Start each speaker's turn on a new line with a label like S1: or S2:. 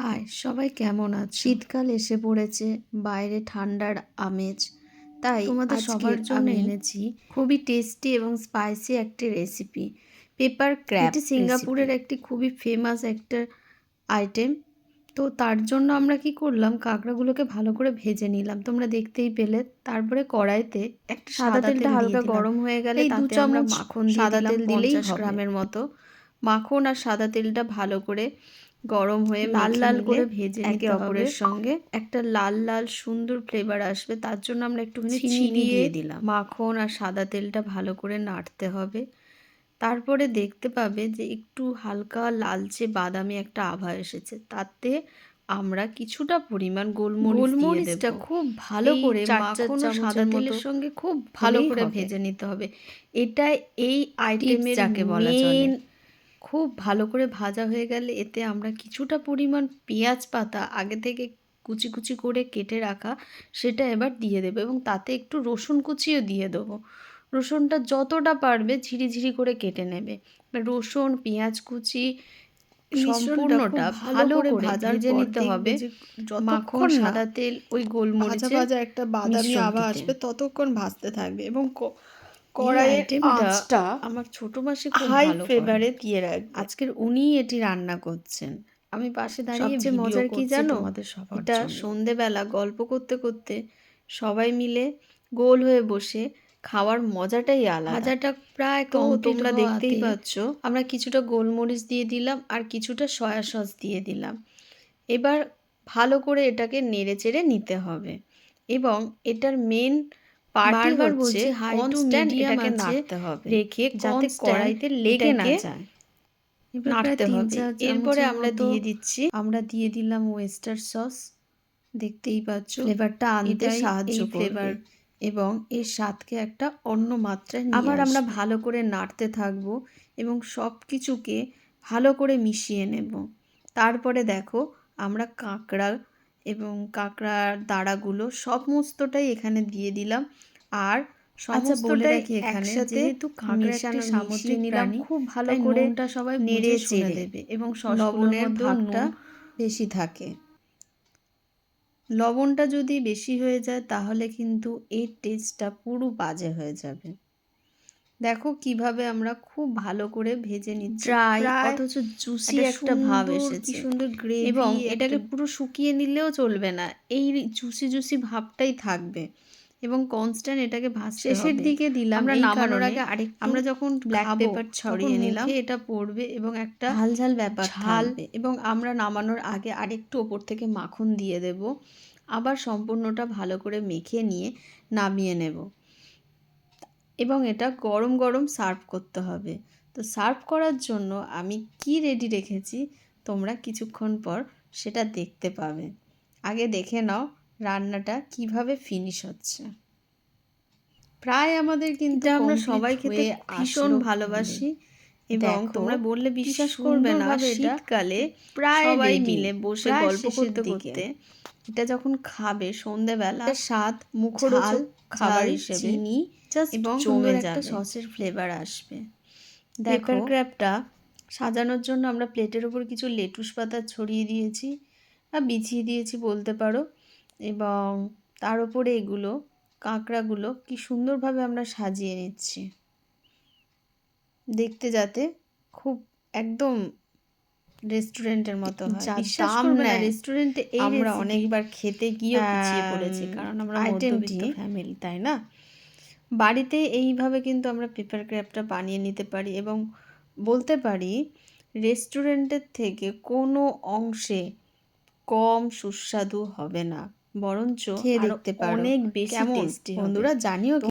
S1: High সবাই কেমন আছো? শীতকাল এসে পড়েছে বাইরে ঠান্ডার আমেজ। তাই তোমাদের সবার জন্য এনেছি খুবই টেস্টি এবং স্পাইসি একটি রেসিপি পেপার ক্র্যাব এটি সিঙ্গাপুরের একটি খুবই ফেমাস একটা আইটেম তো তার জন্য আমরা কি করলাম কাঁকড়াগুলোকে ভালো করে ভেজে নিলাম। তোমরা দেখতেই পেলে তারপরে কড়াইতে একটা সাদা তেলটা হালকা গরম হয়ে গেলে দু চামচ মাখন সাদা তেল দিলেই গ্রামের মতো। মাখন আর সাদা তেলটা ভালো করে গরম হয়ে লাল লাল করে ভেজে একে অপরের সঙ্গে একটা লাল লাল সুন্দর ফ্লেভার আসবে। তার জন্য আমরা একটুখানি চিনি দিয়ে দিলাম। মাখন আর সাদা তেলটা ভালো করে নাড়তে হবে। তারপরে দেখতে পাবে যে একটু হালকা লালচে বাদামি একটা আভা এসেছে। তাতে আমরা কিছুটা পরিমাণ গোলমরিচ গোলমরিচটা খুব ভালো করে মাখন সাদা তেলের সঙ্গে খুব ভালো করে ভেজে নিতে হবে। এটা এই আইটেমের যাকে বলা চলে। খুব ভালো করে ভাজা হয়ে গেলে এতে আমরা কিছুটা পরিমাণ পেঁয়াজ পাতা আগে থেকে কুচি কুচি করে কেটে রাখা সেটা এবার দিয়ে দেবো এবং তাতে একটু রসুন কুচিও দিয়ে দেবো। রসুনটা যতটা পারবে ঝিরিঝিরি করে কেটে নেবে। রসুন পেঁয়াজ কুচি সম্পূর্ণটা ভালো করে ভাজা নিতে হবে। মাখন সাদা তেল ওই গোলমরিচ
S2: ভাজা একটা বাদামি আভা আসবে ততক্ষণ ভাজতে থাকবে এবং কড়াইয়ের আঁচটা
S1: আমার ছোট মাসি খুব ভালো
S2: ফ্লেভারে দিয়ে রাখবে
S1: আজকের উনি এটি রান্না করছেন। আমি পাশে দাঁড়িয়ে সবচেয়ে মজার কি জানো? এটা সন্ধেবেলা গল্প করতে করতে সবাই মিলে গোল হয়ে বসে খাওয়ার মজাটাই আলাদা। ভাজাটা প্রায় কম তোমরা দেখতেই পাচ্ছ আমরা কিছুটা গোলমরিচ দিয়ে দিলাম আর কিছুটা সয়া সস দিয়ে দিলাম। এবার ভালো করে এটাকে নেড়ে চেড়ে নিতে হবে। এবং এটার মেন বারবার বলছি হাই টু মিডিয়াম নাড়তে হবে। রেখে যাতে কড়াইতে লেগে না যায়। নাড়তে হবে। এরপরে আমরা দিয়ে দিচ্ছি আমরা দিয়ে দিলাম ওয়েস্টার সস দেখতেই পাচ্ছ ফ্লেভারটা আনতে সাহায্য ফ্লেভার এবং এর স্বাদকে একটা অন্য মাত্রায় আবার আমরা ভালো করে নাড়তে থাকব এবং সব কিছুকে ভালো করে মিশিয়ে নেব। তারপরে দেখো আমরা কাঁকড়া এবং কাঁকড়ার দাঁড়াগুলো সমস্তটাই এখানে দিয়ে দিলাম। আর সমস্তটাই এখানে যেহেতু কাঁকড়া সামুদ্রিক নিলাম খুব ভালো করে সবাই নেড়ে চেড়ে দেবে এবং লবণের ভাগটা বেশি থাকে। লবণটা যদি বেশি হয়ে যায় তাহলে কিন্তু এর টেস্টটা পুরো বাজে হয়ে যাবে। দেখো কীভাবে আমরা খুব ভালো করে ভেজে নিচ্ছি। ড্রাই অথচ জুসি একটা ভাব এসেছে। সুন্দর গ্রেভি এবং এটাকে পুরো শুকিয়ে নিলেও চলবে না। এই জুসি জুসি ভাবটাই থাকবে। এবং কনস্ট্যান্ট এটাকে ভাজ শেষের দিকে দিলাম আমরা নামানোর আগে আরেক আমরা যখন ব্ল্যাক পেপার ছড়িয়ে নিলাম। এটা পড়বে এবং একটা ঝাল ঝাল ব্যাপার ঝাল এবং আমরা নামানোর আগে আরেকটু ওপর থেকে মাখন দিয়ে দেব। আবার সম্পূর্ণটা ভালো করে মেখে নিয়ে নামিয়ে নেব। এবং এটা গরম গরম সার্ভ করতে হবে। তো সার্ভ করার জন্য আমি কি রেডি রেখেছি তোমরা কিছুক্ষণ পর সেটা দেখতে পাবে। আগে দেখে নাও রান্নাটা কীভাবে ফিনিশ হচ্ছে। প্রায় আমাদের কিন্তু আমরা সবাই খেতে ভীষণ ভালোবাসি এবং তোমরা বললে বিশ্বাস করবে না শীতকালে প্রায় সবাই মিলে বসে গল্প করতে করতে এটা যখন খাবে সন্ধেবেলা স্বাদ মুখরোচক খাবার হিসেবে চিনি এবং জমে একটা সসের ফ্লেভার আসবে। পেপার ক্র্যাবটা সাজানোর জন্য আমরা প্লেটের ওপর কিছু লেটুস পাতা ছড়িয়ে দিয়েছি বা বিছিয়ে দিয়েছি বলতে পারো। এবং তার উপরে এগুলো কাঁকড়াগুলো কি সুন্দরভাবে আমরা সাজিয়ে নিচ্ছি। দেখতে যাতে খুব একদম রেস্টুরেন্টের মতো দাম না রেস্টুরেন্টে আমরা অনেকবার খেতে গিয়ে পিছিয়ে পড়েছি কারণ আমরা মধ্যবিত্ত ফ্যামিলি তাই না? বাড়িতে এইভাবে কিন্তু আমরা পেপার ক্র্যাপটা বানিয়ে নিতে পারি এবং বলতে পারি রেস্টুরেন্টের থেকে কোনো অংশে কম সুস্বাদু হবে না। বরঞ্চ দেখতে পারো অনেক বেশি টেস্টি বন্ধুরা জানিও